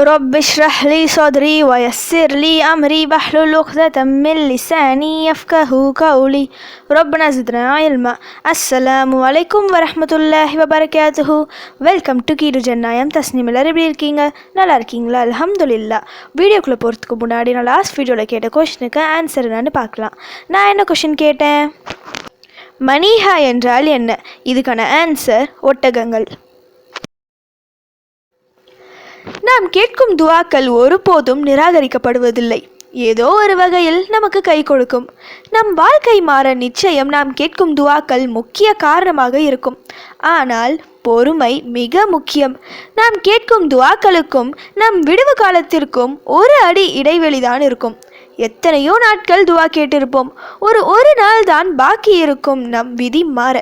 رب اشرح لي صدري ويسر لي أمري واحلل عقدة من لساني يفقه قولي ربنا زدنا علما السلام عليكم ورحمة الله وبركاته welcome to கீடு ஜன்னாயம் Tasnim எல்லாரும் எப்படி இருக்கீங்க நல்லா இருக்கீங்களா அல்ஹம்துலில்லா வீடியோக்குள்ளே போகிறதுக்கு முன்னாடி நான் லாஸ்ட் வீடியோவில் கேட்ட கொஷனுக்கு ஆன்சர் என்னன்னு பார்க்கலாம் நான் என்ன கொஷின் கேட்டேன் மணிஹா என்றால் என்ன இதுக்கான ஆன்சர் ஒட்டகங்கள் நாம் கேட்கும் துவாக்கள் ஒருபோதும் நிராகரிக்கப்படுவதில்லை. ஏதோ ஒரு வகையில் நமக்கு கை கொடுக்கும். நம் வாழ்க்கை மாற நிச்சயம் நாம் கேட்கும் துவாக்கள் முக்கிய காரணமாக இருக்கும். ஆனால் பொறுமை மிக முக்கியம். நாம் கேட்கும் துவாக்களுக்கும் நம் விடுவு காலத்திற்கும் ஒரு அடி இடைவெளிதான் இருக்கும். எத்தனையோ நாட்கள் துவா கேட்டிருப்போம். ஒரு ஒரு நாள் தான் பாக்கி இருக்கும் நம் விதி மாற.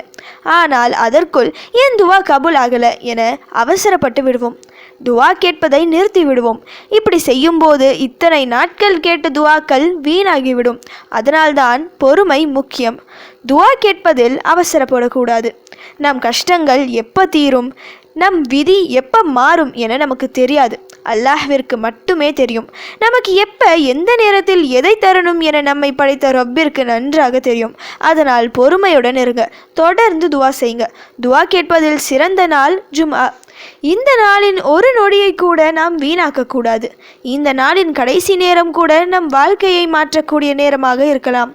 ஆனால் அதற்குள் ஏன் துவா கபூல் ஆகலை என அவசரப்பட்டு விடுவோம். துவா கேட்பதை நிறுத்திவிடுவோம். இப்படி செய்யும்போது இத்தனை நாட்கள் கேட்ட துவாக்கள் வீணாகிவிடும். அதனால்தான் பொறுமை முக்கியம். துவா கேட்பதில் அவசரப்படக்கூடாது. நம் கஷ்டங்கள் எப்போ தீரும்? நம் விதி எப்போ மாறும் என நமக்கு தெரியாது. அல்லாஹ்விற்கு மட்டுமே தெரியும். நமக்கு எப்போ எந்த நேரத்தில் எதை தரணும் என நம்மை படைத்த ரப்பிற்கு நன்றாக தெரியும். அதனால் பொறுமையுடன் இருங்க. தொடர்ந்து துவா செய்யுங்க துவா கேட்பதில் சிறந்த நாள் ஜும்ஆ. இந்த நாளின் ஒரு நொடியை கூட நாம் வீணாக்கக்கூடாது இந்த நாளின் கடைசி நேரம் கூட நம் வாழ்க்கையை மாற்றக்கூடிய நேரமாக இருக்கலாம்.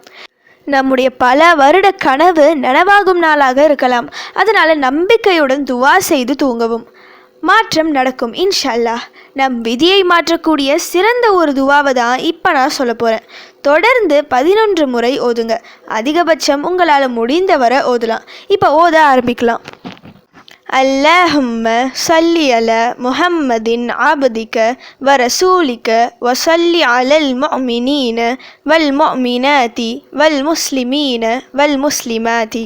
நம்முடைய பல வருட கனவு நனவாகும் நாளாக இருக்கலாம். அதனால் நம்பிக்கையுடன் துவா செய்து தூங்கவும். மாற்றம் நடக்கும் இன்ஷல்லா நம் விதியை மாற்றக்கூடிய சிறந்த ஒரு துவாவை தான் இப்போ நான் சொல்ல போகிறேன் தொடர்ந்து பதினொன்று முறை ஓதுங்க. அதிகபட்சம் உங்களால் முடிந்தவரை ஓதலாம். இப்போ ஓத ஆரம்பிக்கலாம். அல்லஹும்ம சல்லி அல முஹம்மதின் ஆபதிக்க வரசூலிக்க வசல்லி அலல் மொமினீன வல் மொமினாதி வல் முஸ்லிமீன வல் முஸ்லிமாதி.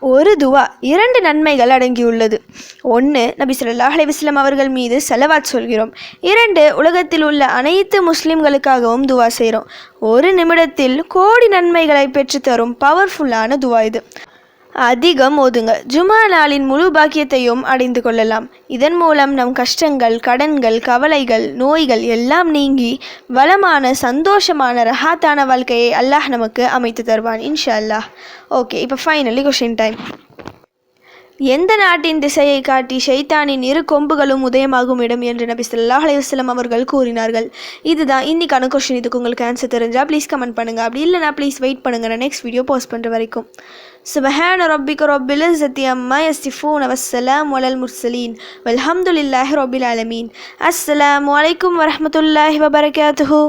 ஒரு துவா இரண்டு நன்மைகள் அடங்கியுள்ளது. ஒன்று நபி ஸல்லல்லாஹு அலைஹி அவர்கள் மீது செலவாத் சொல்கிறோம். இரண்டு உலகத்தில் உள்ள அனைத்து முஸ்லிம்களுக்காகவும் துவா செய்கிறோம். ஒரு நிமிடத்தில் கோடி நன்மைகளை பெற்றுத்தரும் பவர்ஃபுல்லான துவா இது. அதிகம் ஓதுங்க ஜுமா நாளின் முழு பாக்கியத்தையும் அடைந்து கொள்ளலாம். இதன் மூலம் நம் கஷ்டங்கள் கடன்கள் கவலைகள் நோய்கள் எல்லாம் நீங்கி வளமான சந்தோஷமான ரஹாத்தான வாழ்க்கையை அல்லாஹ் நமக்கு அமைத்து தருவான் இன்ஷா அல்லாஹ். ஓகே இப்போ ஃபைனலி கொஷின் டைம் எந்த நாட்டின் திசையை காட்டி ஷைத்தானின் இரு கொம்புகளும் உதயமாகும் இடம் என்று நபி ஸல்லல்லாஹு அலையுஸ்லம் அவர்கள் கூறினார்கள். இதுதான் இன்னைக்கான கொஷின் இதுக்கு உங்களுக்கு ஆன்சர் தெரிஞ்சால் ப்ளீஸ் கமெண்ட் பண்ணுங்க. அப்படி இல்லைனா ப்ளீஸ் வெயிட் பண்ணுங்க. நான் நெக்ஸ்ட் வீடியோ போஸ்ட் பண்ணுற வரைக்கும். சுபஹான ரப்பிக ரப்பில் இஸ்ஸத்தி அம்மா யஸ்திஃபூன் வஸ்ஸலாம் வலல் முர்சலீன் வல்ஹம்துலில்லாஹி ரப்பில் ஆலமீன். அஸ்ஸலாமு அலைக்கும் வரஹ்மத்துல்லாஹி வபரகாத்துஹு.